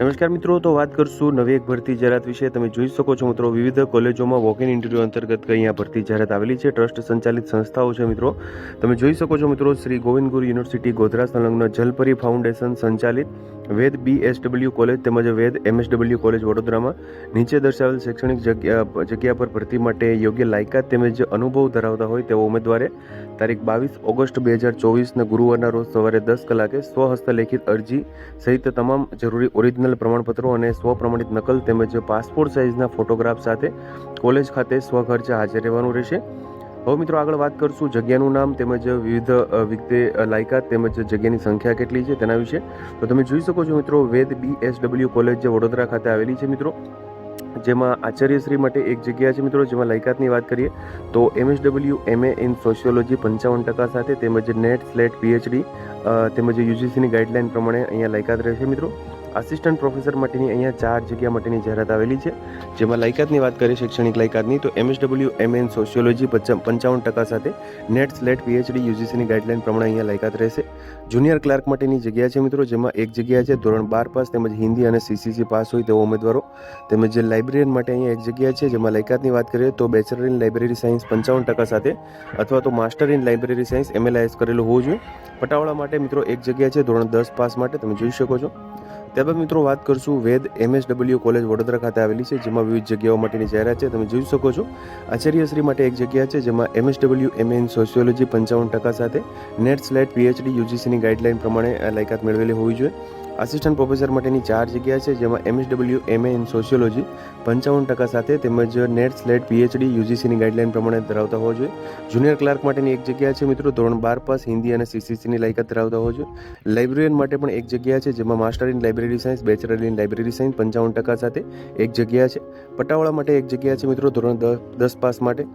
નમસ્કાર મિત્રો, તો વાત કરશું નવી એક ભરતી જાહેરાત વિશે. તમે જોઈ શકો છો મિત્રો, વિવિધ કોલેજોમાં વોક ઇન ઇન્ટરવ્યૂ અંતર્ગત અહીંયા ભરતી જાહેરાત આવેલી છે. ટ્રસ્ટ સંચાલિત સંસ્થાઓ છે મિત્રો. તમે જોઈ શકો છો મિત્રો, શ્રી ગોવિંદ ગુરુ યુનિવર્સિટી ગોધરા સંલગ્ન જલપરી ફાઉન્ડેશન સંચાલિત વેદ બી એસડબલ્યુ કોલેજ તેમજ વેદ એમએસડબલ્યુ કોલેજ વડોદરામાં. નીચે દર્શાવેલ શૈક્ષણિક જગ્યા જગ્યા પર ભરતી માટે યોગ્ય લાયકાત તેમજ અનુભવ ધરાવતા હોય તેવા ઉમેદવારે તારીખ બાવીસ ઓગસ્ટ બે હજાર ચોવીસના ગુરુવારના રોજ સવારે દસ કલાકે સ્વહસ્ત લેખિત અરજી સહિત તમામ જરૂરી ઓરિજિનલ પ્રમાણપત્રો અને સ્વપ્રમાણિત નકલ તેમજ પાસપોર્ટ સાઇઝના ફોટોગ્રાફ સાથે કોલેજ ખાતે સ્વખર્ચે હાજર રહેવાનું રહેશે. હવે મિત્રો આગળ વાત કરશું જગ્યાનું નામ તેમજ વિવિધ વિગતે લાયકાત તેમજ જગ્યાની સંખ્યા કેટલી છે તેના વિશે. તો તમે જોઈ શકો છો મિત્રો Ved B S W college જે વડોદરા ખાતે આવેલી છે મિત્રો. જેમાં આચાર્યશ્રી માટે એક જગ્યા છે મિત્રો જેમાં લાયકાતની વાત કરીએ તો એમએસડબલ્યુ એમએ ઇન સોશિયોલોજી પંચાવન ટકા સાથે તેમજ નેટ સ્લેટ પીએચડી તેમજ યુજીસીની ગાઈડલાઇન પ્રમાણે અહીંયા લાયકાત રહેશે મિત્રો. આસિસ્ટન્ટ પ્રોફેસર માટેની અહીંયા ચાર જગ્યા માટેની જાહેરાત આવેલી છે. જેમાં લાયકાતની વાત કરીએ શૈક્ષણિક લાયકાતની, તો એમએસડબલ્યુ એમ એન સોશિયોલોજી પંચાવન ટકા સાથે નેટ સ્લેટ પીએચડી યુજીસીની ગાઈડલાઇન પ્રમાણે અહીંયા લાયકાત રહેશે. જુનિયર ક્લાર્ક માટેની જગ્યા છે મિત્રો, જેમાં એક જગ્યા છે, ધોરણ બાર પાસ તેમજ હિન્દી અને સીસીસી પાસ હોય તેવા ઉમેદવારો. તેમજ લાઇબ્રેરિયન માટે અહીંયા એક જગ્યા છે, જેમાં લાયકાતની વાત કરીએ તો બેચલર ઇન લાઇબ્રેરી સાયન્સ પંચાવન ટકા સાથે અથવા તો master in library science MLIS કરેલું હોવું જોઈએ. પટાવાળા માટે મિત્રો એક જગ્યા છે, ધોરણ દસ પાસ માટે, તમે જોઈ શકો છો. ત્યારબાદ મિત્રો વાત કરશું વેદ એમએસડબલ્યુ કોલેજ વડોદરા ખાતે આવેલી છે, જેમાં વિવિધ જગ્યાઓ માટેની જાહેરાત છે. તમે જોઈ શકો છો, આચાર્યશ્રી માટે એક જગ્યા છે, જેમાં એમએસડબલ્યુ એમ એન સોશિયોલોજી પંચાવન ટકા સાથે નેટ સ્લેટ પીએચડી યુજીસીની ગાઈડલાઇન પ્રમાણે લાયકાત મેળવેલી હોવી જોઈએ. આસિસ્ટન્ટ પ્રોફેસર માટેની ચાર જગ્યા છે, જેમાં એમએસડબલ્યુ એમ ઇન સોશિયોલોજી પંચાવન ટકા સાથે તેમજ નેટ સ્લેટ પીએચડી યુજીસીની ગાઈડલાઇન પ્રમાણે ધરાવતા હોવો જોઈએ. જુનિયર ક્લાર્ક માટેની એક જગ્યા છે મિત્રો, ધોરણ બાર પાસ, હિન્દી અને સીસીસીની લાયકાત ધરાવતા હોવો જોઈએ. લાઇબ્રેરિયન માટે પણ એક જગ્યા છે, જેમાં master in library science bachelor in library science પંચાવન ટકા સાથે એક જગ્યા છે. પટાવાળા માટે એક જગ્યા છે મિત્રો, ધોરણ દસ પાસ માટે.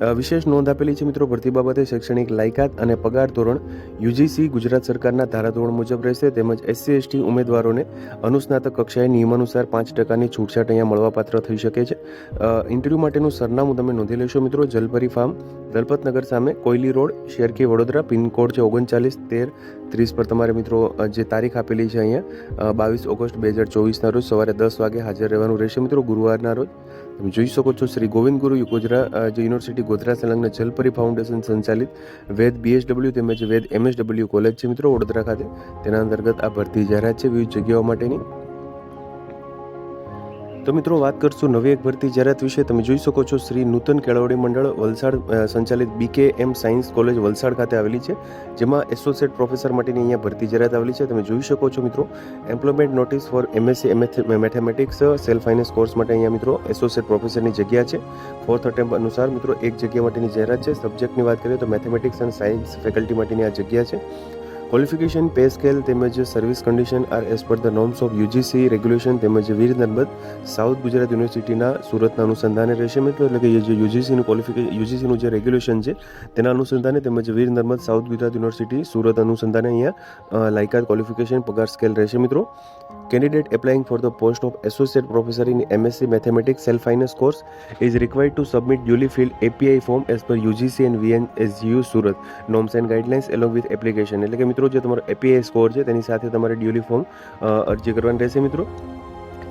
વિશેષ નોંધ આપેલી છે મિત્રો, ભરતી બાબતે શૈક્ષણિક લાયકાત અને પગાર ધોરણ યુજીસી ગુજરાત સરકારના ધારાધોરણ મુજબ રહેશે. તેમજ એસસી, એસટી ઉમેદવારોને અનુસ્નાતક કક્ષાએ નિયમાનુસાર પાંચ ટકાની છૂટછાટ અહીંયા મળવાપાત્ર થઈ શકે છે. ઇન્ટરવ્યૂ માટેનું સરનામું તમે નોંધી લેશો મિત્રો, જલપરી ફાર્મ, દલપતનગર સામે Koyali road Sherki Vadodara. Pin code છે ઓગણચાલીસ, તેર, ત્રીસ પર તમારે મિત્રો જે તારીખ આપેલી છે અહીંયા બાવીસ ઓગસ્ટ બે હજાર ચોવીસના રોજ સવારે દસ વાગે હાજર રહેવાનું રહેશે મિત્રો, ગુરુવારના રોજ. તમે જોઈ શકો છો શ્રી ગોવિંદ ગુરુ ગોધરા જે યુનિવર્સિટી ગોધરા સંલગ્ન જલપરી ફાઉન્ડેશન સંચાલિત વેદ બીએસડબલ્યુ તેમજ વેદ એમએસડબલ્યુ કોલેજ છે મિત્રો વડોદરા ખાતે. તેના અંતર્ગત આ ભરતી જાહેરાત છે વિવિધ જગ્યાઓ માટેની. તો મિત્રો વાત કરશું નવી એક ભરતી જાહેરાત વિશે. તમે જોઈ શકો છો શ્રી નૂતન કેળવણી મંડળ વલસાડ સંચાલિત B K M science college Valsad ખાતે આવેલી છે, જેમાં એસોસિએટ પ્રોફેસર માટેની અહીંયા ભરતી જાહેરાત આવેલી છે. તમે જોઈ શકો છો મિત્રો employment notice for MSc mathematics self finance course માટે અહીંયા મિત્રો એસોસિએટ પ્રોફેસરની જગ્યા છે. ફોર્થ અટેમ્પ અનુસાર મિત્રો એક જગ્યા માટેની જાહેરાત છે. સબ્જેક્ટની વાત કરીએ તો મેથેમેટિક્સ અને સાયન્સ ફેકલ્ટી માટેની આ જગ્યા છે. ક્વોલિફિકેશન પે સ્કેલ તેમજ service condition are as per the norms of UGC regulation તેમજ વીર નર્મદ સાઉથ ગુજરાત યુનિવર્સિટીના સુરતના અનુસંધાને રહેશે મિત્રો. એટલે કે જે યુજીસીનું ક્વોલિફિકેશન યુજીસીનું જે રેગ્યુલેશન છે, તેના અનુસંધાને તેમજ વીર નર્મદ સાઉથ ગુજરાત યુનિવર્સિટી, સુરત અનુસંધાને અહીંયા લાયકાત ક્વોલિફિકેશન પગાર સ્કેલ રહેશે મિત્રો. Candidate applying for the post of associate professor in MSc mathematics self finance course is required to submit duly filled API form as per UGC and VN SGU Surat norms and guidelines along with application એટલે કે મિત્રો, જે તમારો API score છે, તેની સાથે તમારે duly form અરજી કરવાની રહેશે મિત્રો.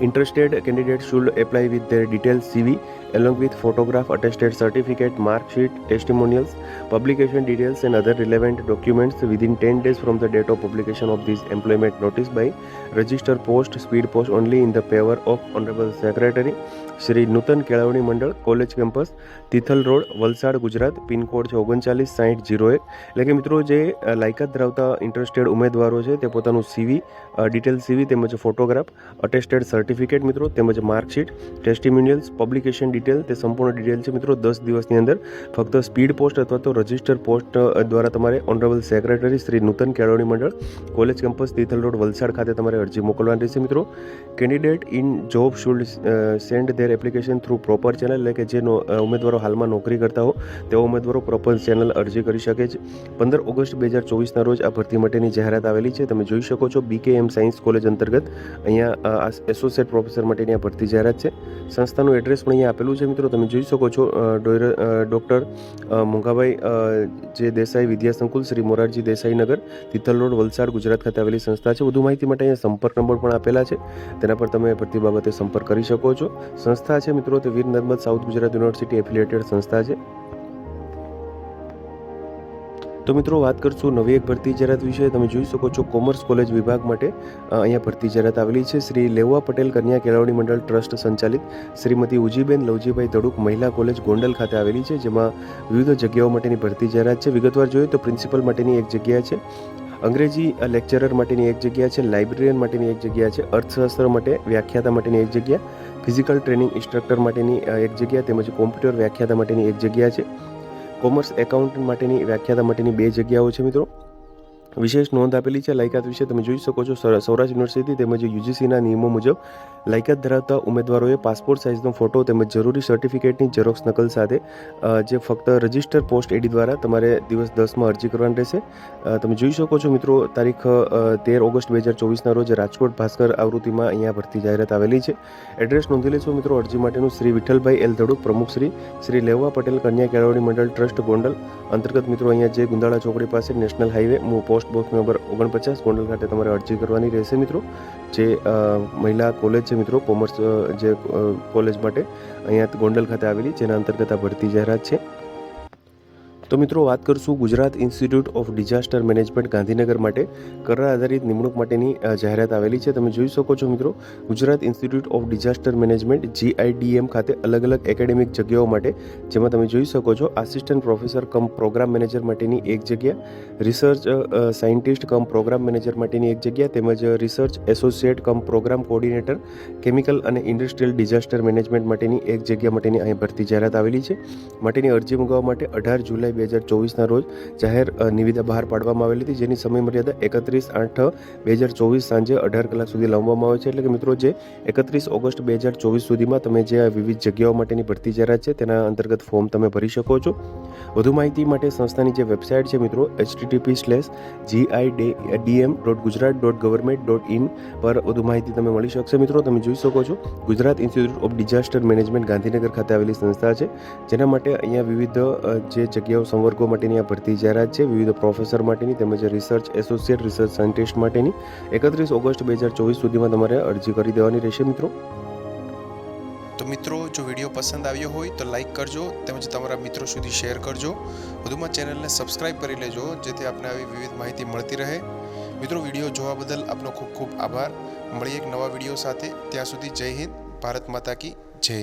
Interested candidate should apply with their detail CV along with photograph attested certificate mark sheet testimonials publication details and other relevant documents within 10 days from the date of publication of this employment notice by register post speed post only in the favor of honorable secretary Shri Nutan Kelavani Mandal college campus Tithal road Valsad Gujarat pin code છે ઓગણચાલીસ સાહીઠ zero એક એટલે કે મિત્રો જે લાયકાત ધરાવતા ઇન્ટરેસ્ટેડ ઉમેદવારો છે તે પોતાનું સીવી ડિટેલ સીવી તેમજ ફોટોગ્રાફ અટેસ્ટેડ સર્ટિફિકેટ મિત્રો તેમજ માર્કશીટ ટેસ્ટિમ્યુનિયલ્સ પબ્લિકેશન ડિટેલ તે સંપૂર્ણ ડિટેલ છે મિત્રો. દસ દિવસની અંદર ફક્ત સ્પીડ પોસ્ટ અથવા તો રજિસ્ટર પોસ્ટ દ્વારા તમારે honourable secretary Shri Nutan Kelavani Mandal college campus Tithal road, Valsad ખાતે તમારે અરજી મોકલવાની રહેશે મિત્રો. Candidate in job should send their application through proper channel એટલે કે જે ઉમેદવારો હાલમાં નોકરી કરતા હો, તેવા ઉમેદવારો પ્રોપર ચેનલ અરજી કરી શકે છે. પંદર ઓગસ્ટ બે હજાર ચોવીસના રોજ આ ભરતી માટેની જાહેરાત આવેલી છે. તમે જોઈ શકો છો બીકે એમ સાયન્સ કોલેજ અંતર્ગત અહીંયા એસોસિએટ પ્રોફેસર માટેની આ ભરતી જાહેરાત છે. સંસ્થાનું એડ્રેસ પણ અહીંયા આપેલું છે મિત્રો, તમે જોઈ શકો છો ડૉક્ટર મોંઘાભાઈ જે દેસાઈ વિદ્યા સંકુલ, શ્રી મોરારજી દેસાઈ નગર, તિથલ રોડ, વલસાડ, ગુજરાત ખાતે આવેલી સંસ્થા છે. વધુ માહિતી માટે અહીંયા સંપર્ક નંબર પણ આપેલા છે. તેના પર તમે ભરતી બાબતે સંપર્ક કરી શકો છો. સંસ્થા છે મિત્રો, તે Veer Narmad south Gujarat university affiliated સંસ્થા છે. તો મિત્રો વાત કરશું નવી એક ભરતી જાહેરાત વિશે. તમે જોઈ શકો છો કોમર્સ કોલેજ વિભાગ માટે અહીંયા ભરતી જાહેરાત આવેલી છે. શ્રી લેવા પટેલ કન્યા કેળવણી મંડળ ટ્રસ્ટ સંચાલિત. શ્રીમતી ઉજીબેન લવજીભાઈ તડુક મહિલા કોલેજ ગોંડલ ખાતે આવેલી છે, જેમાં વિવિધ જગ્યાઓ માટેની ભરતી જાહેરાત છે. વિગતવાર જોઈએ તો પ્રિન્સિપલ માટેની એક જગ્યા છે, અંગ્રેજી લેક્ચરર માટેની એક જગ્યા છે, લાઇબ્રેરિયન માટેની એક જગ્યા છે, અર્થશાસ્ત્ર માટે વ્યાખ્યાતા માટેની એક જગ્યા, ફિઝિકલ ટ્રેનિંગ ઇન્સ્ટ્રક્ટર માટેની એક જગ્યા, તેમજ કોમ્પ્યુટર વ્યાખ્યાતા માટેની એક જગ્યા છે. કોમર્સ એકાઉન્ટન્ટ માટેની વ્યાખ્યાતા માટેની બે જગ્યાઓ છે મિત્રો. વિશેષ નોંધ આપેલી છે. લાયકાત વિશે તમે જોઈ શકો છો. સૌરાષ્ટ્ર યુનિવર્સિટી તેમજ યુજીસીના નિયમો મુજબ લાયકાત ધરાવતા ઉમેદવારોએ પાસપોર્ટ સાઇઝનો ફોટો તેમજ જરૂરી સર્ટિફિકેટની ઝેરોક્સ નકલ સાથે જે ફક્ત રજિસ્ટર પોસ્ટ એડી દ્વારા તમારે દિવસ દસમાં અરજી કરવાની રહેશે. તમે જોઈ શકો છો મિત્રો, તારીખ તેર ઓગસ્ટ બે હજાર ચોવીસના રોજ રાજકોટ ભાસ્કર આવૃત્તિમાં અહીંયા ભરતી જાહેરાત આવેલી છે. એડ્રેસ નોંધી લેશો મિત્રો, અરજી માટેનું શ્રી વિઠ્ઠલભાઈ એલ ધડુક, પ્રમુખ શ્રી લેવા પટેલ, કન્યા કેળવણી મંડળ, ટ્રસ્ટ, ગોંડલ. અંતર્ગત મિત્રો, અહીંયા જે ગુંદાળા ચોકડી પાસે national highway post box number ઓગણપચાસ, ગોંડલ ખાતે તમારે અરજી કરવાની રહેશે મિત્રો. જે મહિલા કોલેજ છે મિત્રો, કોમર્સ જે કોલેજ માટે અહીંયા ગોંડલ ખાતે આવેલી, જેના અંતર્ગત આ ભરતી જાહેરાત છે. તો મિત્રો વાત કરશું Gujarat institute of disaster management Gandhinagar માટે. કરાર આધારિત નિમણૂક માટેની જાહેરાત આવેલી છે. તમે જોઈ શકો છો મિત્રો, Gujarat institute of disaster management, GIDM ખાતે અલગ અલગ એકેડેમિક જગ્યાઓ માટે, જેમાં તમે જોઈ શકો છો, assistant professor cum program manager માટેની એક જગ્યા, research scientist cum program manager માટેની એક જગ્યા, તેમજ research associate cum program coordinator, chemical અને ઇન્ડસ્ટ્રીયલ ડિઝાસ્ટર મેનેજમેન્ટ માટેની એક જગ્યા માટેની અહીં ભરતી જાહેરાત આવેલી છે. માટેની અરજી મંગાવવા માટે અઢાર જુલાઈ બે હજાર ચોવીસના રોજ જાહેર નિવેદા બહાર પાડવામાં આવેલી હતી, જેની સમય મર્યાદા એકત્રીસ આઠ બે હજાર ચોવીસ સાંજે અઢાર કલાક સુધી લાવવામાં આવે છે. એટલે કે મિત્રો, જે એકત્રીસ ઓગસ્ટ બે હજાર ચોવીસ સુધીમાં તમે જે વિવિધ જગ્યાઓ માટેની ભરતી જાહેરાત છે, તેના અંતર્ગત ફોર્મ તમે ભરી શકો છો. વધુ માહિતી માટે સંસ્થાની જે વેબસાઇટ છે મિત્રો, HTTP slash GI DM dot Gujarat dot government dot in પર વધુ માહિતી તમે મળી શકશે મિત્રો. તમે જોઈ શકો છો, Gujarat institute of disaster management Gandhinagar ખાતે આવેલી સંસ્થા છે, જેના માટે અહીંયા વિવિધ જે જગ્યાઓ સંવર્ગો માટેની આ ભરતી જાહેરાત છે. વિવિધ પ્રોફેસર માટેની તેમજ રિસર્ચ એસોસિએટ રિસર્ચ સાયન્ટિસ્ટ માટેની એકત્રીસ ઓગસ્ટ બે હજાર ચોવીસ સુધીમાં તમારે અરજી કરી દેવાની રહેશે મિત્રો. તો મિત્રો, જો વીડિયો પસંદ આવ્યો હોય તો લાઇક કરજો તેમજ તમારા મિત્રો સુધી શેર કરજો. વધુમાં ચેનલને સબસ્ક્રાઇબ કરી લેજો, જેથી આપને આવી વિવિધ માહિતી મળતી રહે. મિત્રો, વીડિયો જોવા બદલ આપનો ખૂબ ખૂબ આભાર. મળીએ એક નવા વીડિયો સાથે. ત્યાં સુધી જય હિન્દ, ભારત માતા કી જય.